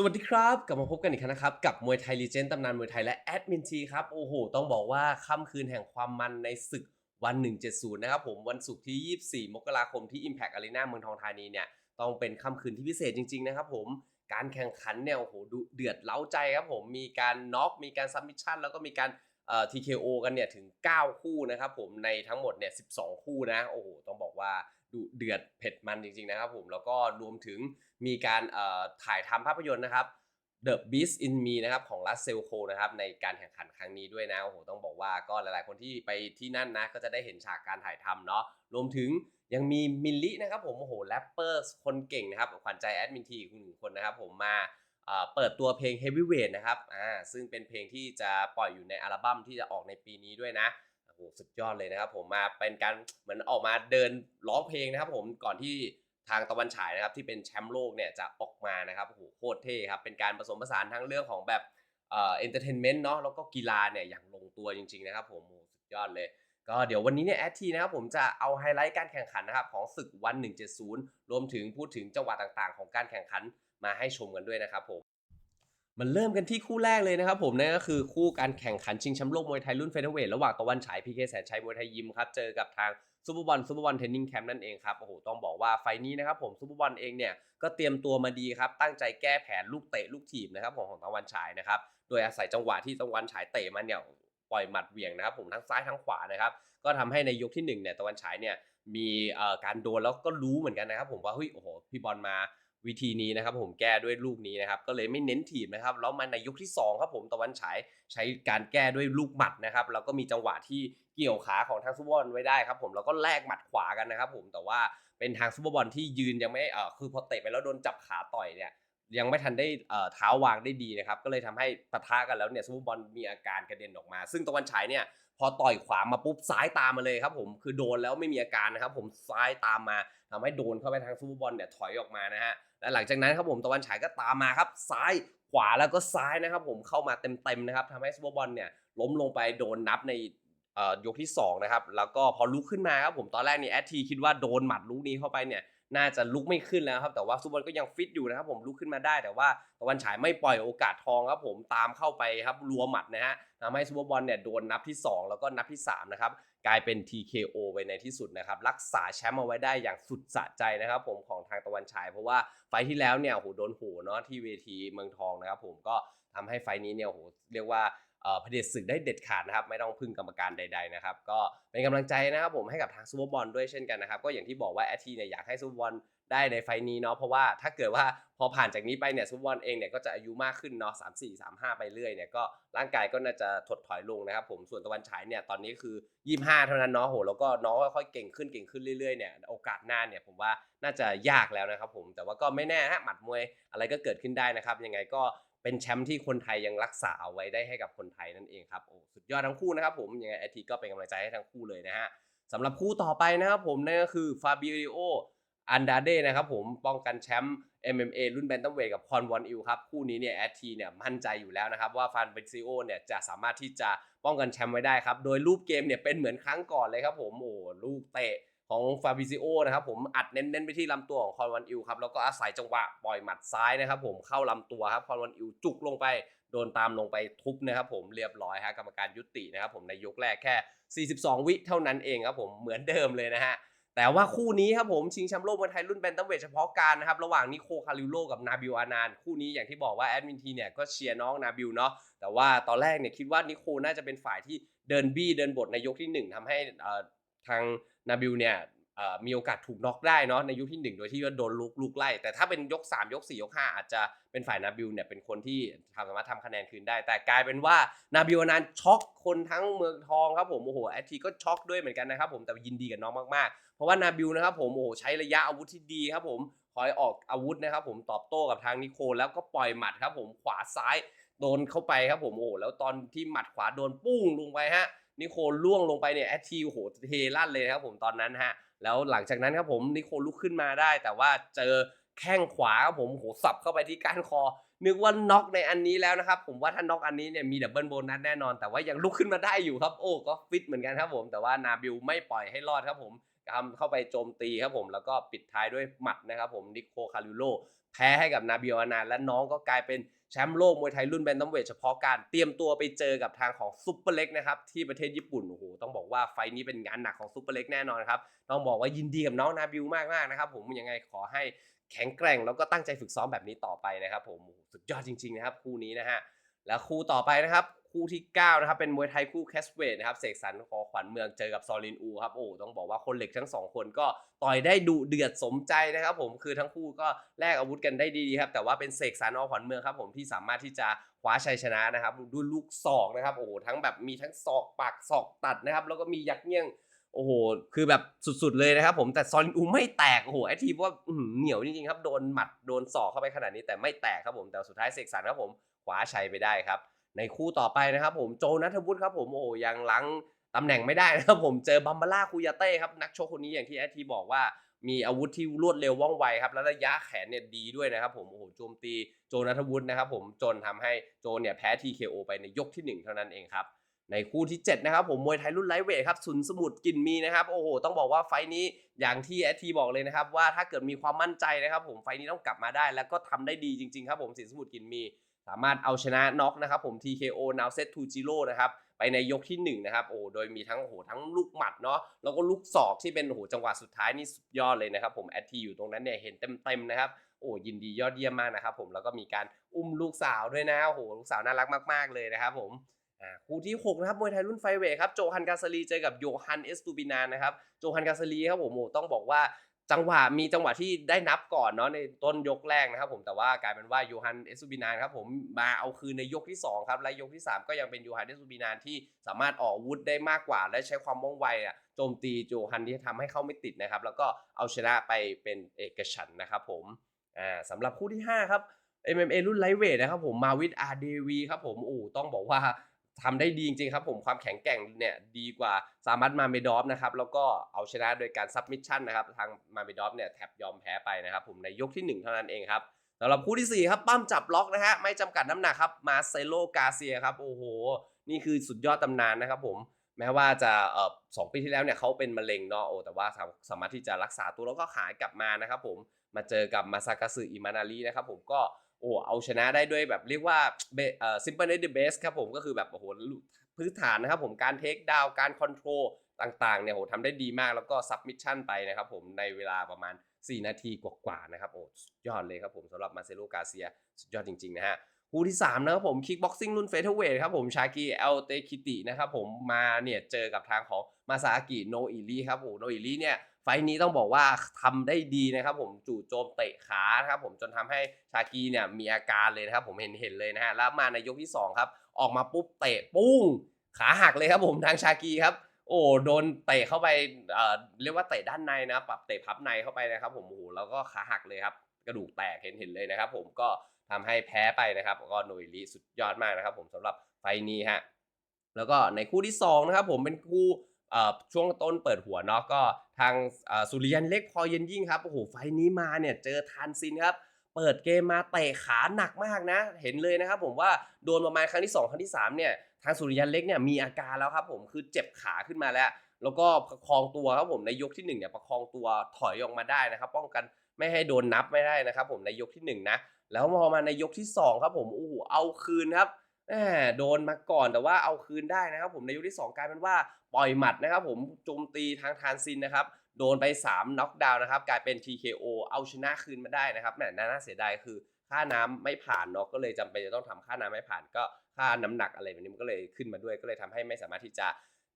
สวัสดีครับ กลับมาพบกันอีกครั้งนะครับ กับมวยไทยลีเจนด์ตำนานมวยไทยและแอดมินทีครับ โอ้โห ต้องบอกว่าค่ำคืนแห่งความมันในศึกวัน 170 นะครับผมวันศุกร์ที่ 24 มกราคมที่ Impact Arena เมืองทองธานีเนี่ย ต้องเป็นค่ำคืนที่พิเศษจริง ๆ นะครับผมการแข่งขันเนี่ย โอ้โหเดือดเล้าใจครับผมมีการน็อกมีการซับมิชชั่นแล้วก็มีการเอ่อ TKO กันเนี่ยถึง 9 คู่นะครับผมในทั้งหมดเนี่ย 12 คู่นะโอ้โหต้องบอกว่าดุเดือดเผ็ดมันจริงๆนะครับผมแล้วก็รวมถึง มีการถ่ายทำภาพยนตร์นะครับ The Beast in Me นะครับของรัสเซลโคนะครับในการแข่งขันครั้งนี้ด้วยนะโอ้โหต้องบอกว่าก็หลายๆ คนที่ไปที่นั่นนะก็จะได้เห็นฉากการถ่ายทำเนาะรวมถึงยังมีมิลลินะครับผมโอ้โหแรปเปอร์คนเก่งนะครับขวัญใจแอดมินทีอีกหนึ่งคนนะครับผมมาเอ่อเปิดตัวเพลง Heavyweight นะครับอ่าซึ่งเป็นเพลงที่จะปล่อยอยู่ในอัลบั้มที่จะออกในปีนี้ด้วยนะโอ้โหสุดยอดเลยนะครับผมมาเป็นการเหมือนออกมาเดินร้องเพลงนะครับผมก่อนที่ ทางตะวันฉายนะครับที่เป็นแชมป์โลกเนี่ยจะออกมานะครับโอ้โหโคตรเท่ครับเป็นการผสมผสานทั้งเรื่องของแบบเอ่อเอนเตอร์เทนเมนต์เนาะแล้วก็กีฬาเนี่ยอย่างลงตัวจริงๆนะครับผมสุดยอดเลยก็เดี๋ยววันนี้เนี่ยแอดทีนะครับผมจะเอาไฮไลท์การแข่งขันนะครับของศึกวัน 170 รวมถึงพูดถึงจังหวะต่างๆ ของการแข่งขันมาให้ชมกันด้วยนะครับผมมันเริ่มกันที่คู่แรกเลยนะครับผมนั่นก็คือคู่การแข่งขันชิงแชมป์โลกมวยไทยรุ่นเฟเธอร์เวทระหว่างตะวันฉายพีเคแสนชัยมวยไทยยิมครับเจอกับทาง ซูเปอร์บอลซูเปอร์บอลเทนนิ่งแคมป์นั่นเองครับโอ้โหต้องบอกว่าไฟล์นี้นะครับผมซูเปอร์บอลเองเนี่ยก็เตรียมตัวมาดีครับตั้งใจแก้แผนลูกเตะลูกถีบนะครับของของตะวันฉายนะครับโดยอาศัยจังหวะที่ตะวันฉายเตะมันเนี่ยปล่อยหมัดเหวี่ยงนะครับผมทั้งซ้ายทั้งขวานะครับก็ทำให้ในยกที่หนึ่งเนี่ยตะวันฉายเนี่ยมีเอ่อการโดนแล้วก็รู้เหมือนกันนะครับ ผมว่าเฮ้ยโอ้โหพี่บอลมาวิธีนี้นะครับผมแก้ด้วยลูกนี้นะครับก็เลยไม่เน้นถีบนะครับแล้วมาในยกที่2ครับผมตะวันฉายใช้การแก้ด้วยลูกหมัดนะครับแล้วก็มีจังหวะที่ เกี่ยวขาของทางซูเปอร์บอลไว้ได้ครับผมแล้วก็แลกหมัดขวากันนะครับผมแต่ว่าเป็นทางซูเปอร์บอลที่ยืนยังไม่เออคือพอเตะไปแล้วโดนจับขาต่อยเนี่ยยังไม่ทันได้เอ่อเท้าวางได้ดีนะครับ ก็เลยทำให้ปะทะกันแล้วเนี่ยซูเปอร์บอลมีอาการกระเด็นออกมา ซึ่งตะวันฉายเนี่ยพอต่อยขวามาปุ๊บซ้ายตามมาเลยครับผมคือโดนแล้วไม่มีอาการนะครับ ผมซ้ายตามมาทำให้โดนเข้าไปทางซูเปอร์บอลเนี่ยถอยออกมานะฮะและหลังจากนั้นครับผมตะวันฉายก็ตามมาครับ ซ้ายขวาแล้วก็ซ้ายนะครับ ผมเข้ามาเต็มๆนะครับทำให้ซูเปอร์บอลเนี่ยล้มลงไปโดนนับใน ยกที่สองนะครับแล้วก็พอลุกขึ้นมาครับผมตอนแรกนี่แอดทีคิดว่าโดนหมัดลูกนี้เข้าไปเนี่ยน่าจะลุกไม่ขึ้นแล้วครับแต่ว่าซูเปอร์บอลก็ยังฟิตอยู่นะครับผมลุกขึ้นมาได้แต่ว่าตะวันฉายไม่ปล่อยโอกาสทองครับผมตามเข้าไปครับรัวหมัดนะฮะทำให้ซูเปอร์บอลเนี่ยโดนนับที่ 2 แล้วก็นับที่3นะครับกลายเป็น TKO ไปในที่สุดนะครับรักษาแชมป์เอาไว้ได้อย่างสุดสะใจนะครับผมของทางตะวันฉาย เพราะว่าไฟที่แล้วเนี่ยโหโดนโหเนาะที่เวทีเมืองทองนะครับผมก็ทำให้ไฟนี้เนี่ยโหเรียกว่า เผด็จศึกได้เด็ดขาดนะครับ ไม่ต้องพึ่งกรรมการใด ๆนะครับ ก็เป็นกำลังใจนะครับผมให้กับทางซูเปอร์บอลด้วยเช่นกันนะครับก็อย่างที่บอกว่าแอทีเนี่ยอยากให้ซูเปอร์บอลได้ในไฟล์นี้เนาะเพราะว่าถ้าเกิดว่าพอผ่านจากนี้ไปเนี่ยซูเปอร์บอลเองเนี่ยก็จะอายุมากขึ้นเนาะสามสี่สามห้าไปเรื่อยเนี่ยก็ร่างกายก็น่าจะถดถอยลงนะครับผมส่วนตะวันฉายเนี่ยตอนนี้คือยี่ห้าเท่านั้นเนาะโหแล้วก็น้องค่อยๆเก่งขึ้นเก่งขึ้นเรื่อยๆเนี่ยโอกาสหน้าเนี่ยผมว่าน่าจะยากแล้วนะครับผมแต่ว่าก็ไม่แน่ฮะหมัดมวยอะไรก็เกิดขึ้นได้นะครับยังไงก็ เป็นแชมป์ที่คนไทยยังรักษาเอาไว้ได้ให้กับคนไทยนั่นเองครับโอ้สุดยอดทั้งคู่นะครับผมยังไงไอทีก็เป็นกำลังใจให้ทั้งคู่เลยนะฮะสำหรับคู่ต่อไปนะครับผมนั่นก็คือฟาบิโออันดาเดนะครับผมป้องกันแชมป์ MMA รุ่นแบนตัมเวทกับคอนวอนอิลครับคู่นี้เนี่ยแอดทีเนี่ยมั่นใจอยู่แล้วนะครับว่าฟานเบซิโอเนี่ยจะสามารถที่จะป้องกันแชมป์ไว้ได้ครับ โดยรูปเกมเนี่ยเป็นเหมือนครั้งก่อนเลยครับผมโอ้ลูกเตะ ของฟาบิซิโอนะครับผมอัดเน้นๆไปที่ลำตัวของคอนวันอิลครับแล้วก็อาศัยจังหวะปล่อยหมัดซ้ายนะครับผมเข้าลำตัวครับคอนวันอิลจุกลงไปโดนตามลงไปทุบนะครับผมเรียบร้อยฮะกรรมการยุตินะครับผมในยกแรกแค่ 42 วิเท่านั้นเองครับผมเหมือนเดิมเลยนะฮะแต่ว่าคู่นี้ครับผมชิงแชมป์โลกมวยไทยรุ่นแบนตัมเวทเฉพาะการนะครับระหว่างนิโคคาริโลกับนาบิลอานานคู่นี้อย่างที่บอกว่าแอดมินทีเนี่ยก็เชียร์น้องนาบิลเนาะแต่ว่าตอนแรกเนี่ยคิดว่านิโคน่าจะเป็นฝ่ายที่เดินบี้เดินบทในยกที่หนึ่งทำให้อ่อทาง นาบิลเนี่ยมีโอกาสถูกน็อกได้เนาะในยกที่หนึ่งโดยที่ว่าโดนลุกลุกไล่ แต่ถ้าเป็นยก 3 ยก 4 ยก 5 อาจจะเป็นฝ่ายนาบิลเนี่ยเป็นคนที่ทำสามารถทำคะแนนคืนได้ แต่กลายเป็นว่านาบิลนานช็อกคนทั้งเมืองทองครับผมโอ้โหแอดทีก็ช็อกด้วยเหมือนกันนะครับผมแต่ยินดีกับน้องมากๆ เพราะว่านาบิลนะครับผมโอ้โหใช้ระยะอาวุธที่ดีครับผมคอยออกอาวุธนะครับผมตอบโต้กับทางนิโคลแล้วก็ปล่อยหมัดครับผมขวาซ้ายโดนเข้าไปครับผมโอ้โหแล้วตอนที่หมัดขวาโดนปุ้งลงไปฮะ นิโคลล่วงลงไปเนี่ยแอดทีโอ้โหเทลั่นเลยครับผมตอนนั้นฮะแล้วหลังจากนั้นครับผมนิโคลลุกขึ้นมาได้ แต่ว่าเจอแข้งขวาครับผมโหสับเข้าไปที่ก้านคอ นึกว่าน็อกในอันนี้แล้วนะครับผมว่าถ้าน็อกอันนี้เนี่ยมีดับเบิลโบนัสแน่นอน แต่ว่ายังลุกขึ้นมาได้อยู่ครับโอ้ก็ฟิตเหมือนกันครับผม แต่ว่านาบิลไม่ปล่อยให้รอดครับผมทำเข้าไปโจมตีครับผมแล้วก็ปิดท้ายด้วยหมัดนะครับผมนิโคคาริโลแพ้ให้กับนาบิโออานันและน้องก็กลายเป็น แชมป์โลกมวยไทยรุ่นแบนตัมเวทเฉพาะการเตรียมตัวไปเจอกับทางของซุปเปอร์เล็กนะครับที่ประเทศญี่ปุ่นโอ้โหต้องบอกว่าไฟนี้เป็นงานหนักของซุปเปอร์เล็กแน่นอนครับต้องบอกว่ายินดีกับน้องนาบิวมากมากนะครับผมยังไงขอให้แข็งแกร่งแล้วก็ตั้งใจฝึกซ้อมแบบนี้ต่อไปนะครับผมสุดยอดจริงๆนะครับคู่นี้นะฮะแล้วคู่ต่อไปนะครับ คู่ที่ 9 นะครับ เป็นมวยไทยคู่แคสเวทนะครับ เสกสรรคอขวัญเมืองเจอกับซอลินอูครับ โอ้ต้องบอกว่าคนเหล็กทั้งสองคนก็ต่อยได้ดุเดือดสมใจนะครับผมคือทั้งคู่ก็แลกอาวุธกันได้ดีครับ แต่ว่าเป็นเสกสรรคอขวัญเมืองครับผมที่สามารถที่จะคว้าชัยชนะนะครับด้วยลูกศอกนะครับโอ้โหทั้งแบบมีทั้งศอกปักศอกตัดนะครับ แล้วก็มียักเงี้ยงโอ้โห คือแบบสุดๆเลยนะครับผม แต่ซอลินอูไม่แตก โอ้โห ไอทีว่าเหนียวจริงๆครับ โดนหมัด โดนศอกเข้าไปขนาดนี้แต่ไม่แตกครับผม แต่สุดท้ายเสกสรรครับผมคว้าชัยไปได้ครับ ในคู่ต่อไปนะครับผมโจนัทวุฒิครับผมโอ้ยังลังตำแหน่งไม่ได้นะครับผมเจอบัมบาร่าคูยาเต้ครับนักชกคนนี้อย่างที่ไอทีบอกว่ามีอาวุธที่รวดเร็วว่องไวครับแล้วระยะแขนเนี่ยดีด้วยนะครับผมโอ้โหโจมตีโจนัทวุฒินะครับผมจนทำให้โจเนี่ยแพ้ TKO ไปในยกที่หนึ่งเท่านั้นเองครับในคู่ที่ 7 นะครับผมมวยไทยรุ่นไลท์เวทครับสุนสมุทรกินมีนะครับโอ้โหต้องบอกว่าไฟนี้อย่างที่แอทีบอกเลยนะครับว่าถ้าเกิดมีความมั่นใจนะครับผมไฟนี้ต้องกลับมาได้ แล้วก็ทำได้ดีจริงๆครับผมสินสมุทรกินมี สามารถเอาชนะน็อกนะครับผม TKO Now Set to Zero นะครับไปในยกที่1นะครับโอ้โดยมีทั้งโหทั้งลูกหมัดเนาะแล้วก็ลูกศอกที่เป็นโหจังหวะสุดท้ายนี่สุดยอดเลยนะครับผมแอดทีอยู่ตรงนั้นเนี่ยเห็นเต็มๆนะครับโอ้ยินดียอดเยี่ยมมากนะครับผมแล้วก็มีการอุ้มลูกสาวด้วยนะโอ้โหลูกสาวน่ารักมาก ๆเลยนะครับผมอ่าคู่ที่ 6 นะครับมวยไทยรุ่นไฟเวทครับโจฮันกาซาลีเจอกับโยฮันเอสตูบินานนะครับโจฮันกาซาลีครับผมโอ้ต้องบอกว่า จังหวะมีจังหวะที่ได้นับก่อนเนาะในต้นยกแรกนะครับผมแต่ว่ากลายเป็นว่าโยฮันเอสตูบินานครับผมมาเอาคืนในยกที่ 2 ครับและยกที่ 3 ก็ยังเป็นโยฮันเอสตูบินานที่สามารถออกวุธได้มากกว่า และใช้ความว่องไวอะโจมตีโจฮันที่ทำให้เขาไม่ติดนะครับ แล้วก็เอาชนะไปเป็นเอกฉันนะครับผมอ่าสำหรับคู่ที่ 5 ครับ MMA รุ่นไลท์เวทนะครับผมมาวิดอาร์เดวีครับผมโอ้ต้องบอกว่า ทำได้ดีจริงๆครับผมความแข็งแกร่งเนี่ยดีกว่าซามัตมาเมดอฟนะครับแล้วก็เอาชนะโดยการซับมิชชั่นนะครับทางมาเมดอฟเนี่ยแทบยอมแพ้ไปนะครับผมในยกที่ 1 เท่านั้นเองครับสำหรับคู่ทีสี่4 ครับปั้มจับล็อกนะฮะไม่จำกัดน้ำหนักครับมาเซโลกาเซียครับโอ้โห นี่คือสุดยอดตำนานนะครับผมแม้ว่าจะเออสองปีที่แล้วเนี่ยเขาเป็นมะเร็งเนาะโอ้แต่ว่าสามสามารถที่จะรักษาตัวแล้วก็หายกลับมานะครับผมมาเจอกับมาซากาสึอิมานารีนะครับผมก็ โอ้เอาชนะได้ด้วยแบบเรียกว่าเอ่อ simple the best ครับผมก็คือแบบโอ้โหพื้นฐานนะครับผมการเทคดาวการคอนโทรลต่างๆเนี่ยโหทำได้ดีมากแล้วก็ซับมิชชั่นไปนะครับผมในเวลาประมาณ 4 นาทีกว่าๆนะครับโอ้ยอดเลยครับผมสำหรับมาเซโลกาเซียสุดยอดจริงๆนะฮะคู่ที่ 3 นะครับผมคิกบ็อกซิ่งรุ่นเฟเธอร์เวทครับผมชากีเอลเตคิตินะครับผมมาเนี่ยเจอกับทางของมาซาอากิโนอิริครับโอ้โนอิริเนี่ย ไฟนี้ต้องบอกว่าทำได้ดีนะครับ ผมจู่โจมเตะขานะครับผมจนทำให้ชากีเนี่ยมีอาการเลยนะครับ ผมเห็นเห็นเลยนะฮะแล้วมาในยกที่ 2 ครับ ออกมาปุ๊บเตะปุ้ง ขาหักเลยครับผมทางชากีครับโอ้โดนเตะเข้าไปเอ่อเรียกว่าเตะด้านในนะปรับเตะพับในเข้าไปนะครับ ผมโอ้โหแล้วก็ขาหักเลยครับ กระดูกแตกเห็นเห็นเลยนะครับ ผมก็ทำให้แพ้ไปนะครับก็โนยลีสุดยอดมากนะครับ ผมสำหรับไฟนี้ฮะแล้วก็ในคู่ที่2นะครับผมเป็นคู่ ช่วงต้นเปิดหัวเนาะก็ทางสุริยันเล็กพอเย็นยิ่งครับโอ้โหไฟนี้มาเนี่ยเจอทานซินครับเปิดเกมมาเตะขาหนักมากนะ เห็นเลยนะครับผมว่าโดนประมาณครั้งที่ 2 ครั้งที่3เนี่ยทางสุริยันเล็กเนี่ยมีอาการแล้วครับผมคือเจ็บขาขึ้นมาแล้ว แล้วก็ประคองตัวครับผมในยกที่1เนี่ยประคองตัวถอยออกมาได้นะครับป้องกันไม่ให้โดนนับไม่ได้นะครับผมในยกที่ 1 นะ แล้วพอมาในยกที่ 2 ครับผมโอ้โหเอาคืนครับ แหมโดนมาก่อนแต่ว่าเอาคืนได้นะครับ ผมในยกที่ 2กลายเป็นว่าปล่อยหมัดนะครับ ผมโจมตีทางทานซินนะครับโดนไป 3 น็อกดาวน์นะครับ กลายเป็น TKO เอาชนะคืนมาได้นะครับแหมน่าเสียดายคือค่าน้ำไม่ผ่านเนาะก็เลยจำเป็นจะต้องทำค่าน้ำไม่ผ่านก็ค่าน้ำหนักอะไรแบบนี้มันก็เลยขึ้นมาด้วยก็เลยทำให้ไม่สามารถที่จะ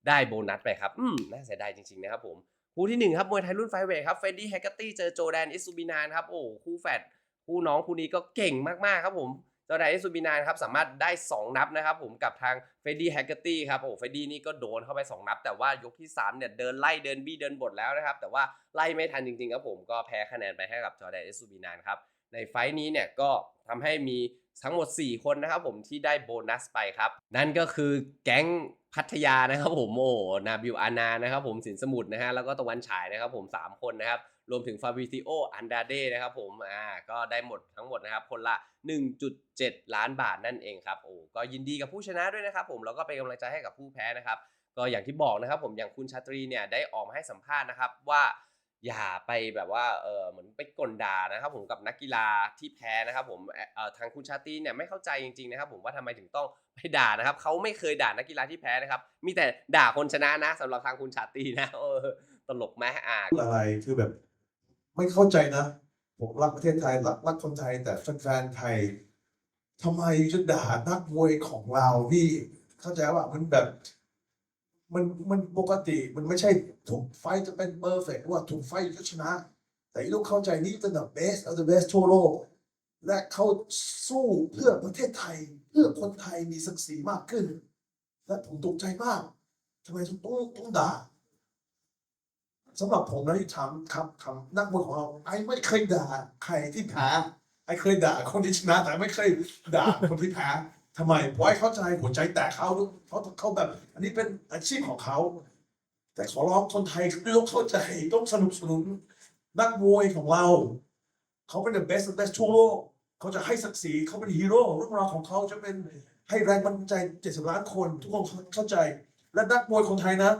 ได้โบนัสไปครับอืมน่าเสียดายจริงๆนะครับผมคู่ที่หนึ่งครับมวยไทยรุ่นไฟเวทครับเฟดดี้แฮกเกอร์ตี้เจอโจแดนอิซูบินานครับโอ้คู่แฝดคู่น้องคู่นี้ก็เก่งมากๆครับผม จ้าไดเอซูบินานครับสามารถได้ 2 นับนะครับผมกับทางเฟดดี้แฮกเกอร์ตี้ครับโอ้เฟดดี้นี่ก็โดนเข้าไป 2 นับ แต่ว่ายกที่3เนี่ยเดินไล่เดินบี้เดินบดแล้วนะครับแต่ว่าไล่ไม่ทันจริงๆครับผมก็แพ้คะแนนไปให้กับจอแดนเอซูบินานครับในไฟท์นี้เนี่ยก็ทำให้มีทั้งหมด 4 คนนะครับผมที่ได้โบนัสไปครับ นั่นก็คือแก๊งพัทยานะครับผมโอ้นาบิวอานานะครับผมสินสมุทรนะฮะแล้วก็ตะวันฉายนะครับผม 3 คนนะครับ รวมถึงฟาบิซิโออันดาเดนะครับผมอ่าก็ได้หมดทั้งหมดนะครับคนละ 1.7 ล้านบาทนั่นเองครับโอ้ก็ยินดีกับผู้ชนะด้วยนะครับผมแล้วก็เป็นกำลังใจให้กับผู้แพ้นะครับก็อย่างที่บอกนะครับผมอย่างคุณชาตรีเนี่ยได้ออกมาให้สัมภาษณ์นะครับว่าอย่าไปแบบว่าเออเหมือนไปกลด่านะครับผมกับนักกีฬาที่แพ้นะครับผมเอ่อทางคุณชาตรีเนี่ยไม่เข้าใจจริงๆนะครับผมว่าทำไมถึงต้องไปด่านะครับเขาไม่เคยด่านักกีฬาที่แพ้นะครับ มีแต่ด่าคนชนะนะสำหรับทางคุณชาตรีนะเออตลกไหมอ่าอะไรคือแบบ ไม่เข้าใจนะ ผมรักประเทศไทยรักรักคนไทย แต่แฟนๆไทยทำไมจะด่านักมวยของเราพี่เข้าใจว่ามันแบบ มันมันปกติมันไม่ใช่ทุกไฟจะเป็นเ e อร์เฟกว่าทุกไฟจะชนะ แต่ลูกเข้าใจนี่เป็น the best of the best ทั่วโลกและเขาสู้เพื่อประเทศไทย เพื่อคนไทยมีศักดิ์ศรีมากขึ้น และผมตกใจมากทำไมต้องต้องต้องด่า สำหรับผมนะที่ถามคำคำนักมวยของเราไอ้ไม่เคยด่าใครที่แพ้ไอ้เคยด่าคนที่ชนะแต่ไม่เคยด่าคนที่แพ้ทำไมเพราะไอ้เข้าใจหัวใจแตกเขาเขาเขาแบบ อันนี้เป็นอาชีพของเขา แต่ขอร้องคนไทยต้องเข้าใจต้องสนับสนุนนักมวยของเรา เขาเป็น the best the best ทั่วโลกเขาจะให้ศักดิ์ศรีเขาเป็นฮีโร่เรื่องราวของเขาจะเป็นให้แรงบันดาลใจ 70 ล้านคน ทุกคนเข้าใจ และนักมวยคนไทยนะ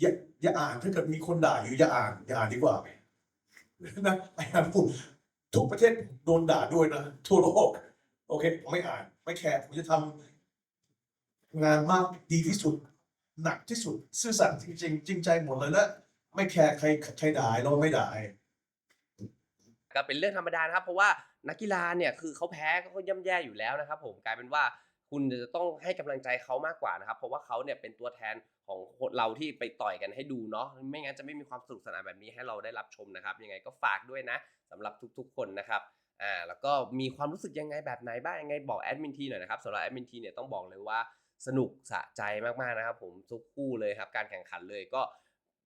อย่า อย่าอ่านถ้าเกิดมีคนด่าอยู่อย่าอ่านอย่าอ่านดีกว่านะไอ้ครับผมทุกประเทศโดนด่าด้วยนะทั่วโลกโอเคผมไม่อ่าน ไม่แคร์ผมจะทำงานมากดีที่สุด หนักที่สุด ซื่อสัตย์จริงจริงใจหมดเลยและไม่แคร์ใครใครด่าเราไม่ด่าก็เป็นเรื่องธรรมดานะครับ เพราะว่านักกีฬาเนี่ยคือเขาแพ้ก็ย่ำแย่อยู่แล้วนะครับ ผมกลายเป็นว่าคุณจะต้องให้กำลังใจเขามากกว่านะครับ เพราะว่าเขาเนี่ยเป็นตัวแทน ของเราที่ไปต่อยกันให้ดูเนาะไม่งั้นจะไม่มีความสนุกสนานแบบนี้ให้เราได้รับชมนะครับ ยังไงก็ฝากด้วยนะสำหรับทุกๆ คนนะครับอ่าแล้วก็มีความรู้สึกยังไงแบบไหนบ้างยังไงบอกแอดมินทีหน่อยนะครับสำหรับแอดมินทีเนี่ยต้องบอกเลยว่าสนุกสะใจมากๆนะครับ ผมทุกคู่เลยครับ การแข่งขันเลยก็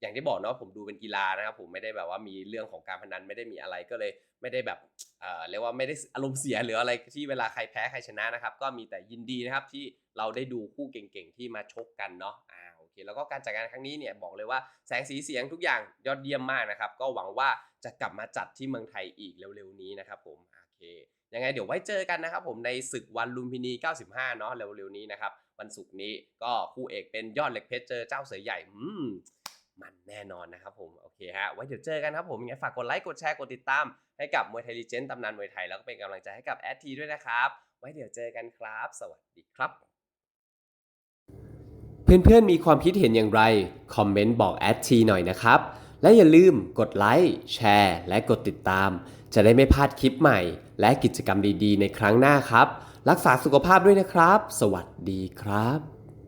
อย่างที่บอกเนาะผมดูเป็นกีฬานะครับผมไม่ได้แบบว่ามีเรื่องของการพนันไม่ได้มีอะไรก็เลย ไม่ได้แบบเอ่อเรียกว่าไม่ได้อารมณ์เสียหรืออะไรที่เวลาใครแพ้ใครชนะนะครับ ก็มีแต่ยินดีนะครับที่เราได้ดูคู่เก่งๆที่มาชกกันเนาะอ่า เคแล้วก็การจัดงานครั้งนี้เนี่ยบอกเลยว่าแสงสีเสียงทุกอย่างยอดเยี่ยมมากนะครับ ก็หวังว่าจะกลับมาจัดที่เมืองไทยอีกเร็วๆนี้นะครับผมโอเคยังไงเดี๋ยวไว้เจอกันนะครับผมในศึกวันลุมพินี 95 เนาะเร็วๆนี้นะครับวันศุกร์นี้ก็คู่เอกเป็นยอดเหล็กเพชรเจอเจ้าเสือใหญ่อืมมันแน่นอนนะครับผมโอเคฮะไว้เดี๋ยวเจอกันครับผมยังไงฝากกดไลค์กดแชร์กดติดตาม ให้กับมวยไทยลีเจนตำนานมวยไทยแล้วก็เป็นกำลังใจให้กับแอดทีด้วยนะครับ ไว้เดี๋ยวเจอกันครับ สวัสดีครับ เพื่อนๆมีความคิดเห็นอย่างไร คอมเมนต์บอกแอดทีหน่อยนะครับ และอย่าลืมกดไลค์แชร์และกดติดตาม จะได้ไม่พลาดคลิปใหม่ และกิจกรรมดีๆ ในครั้งหน้าครับ รักษาสุขภาพด้วยนะครับ สวัสดีครับ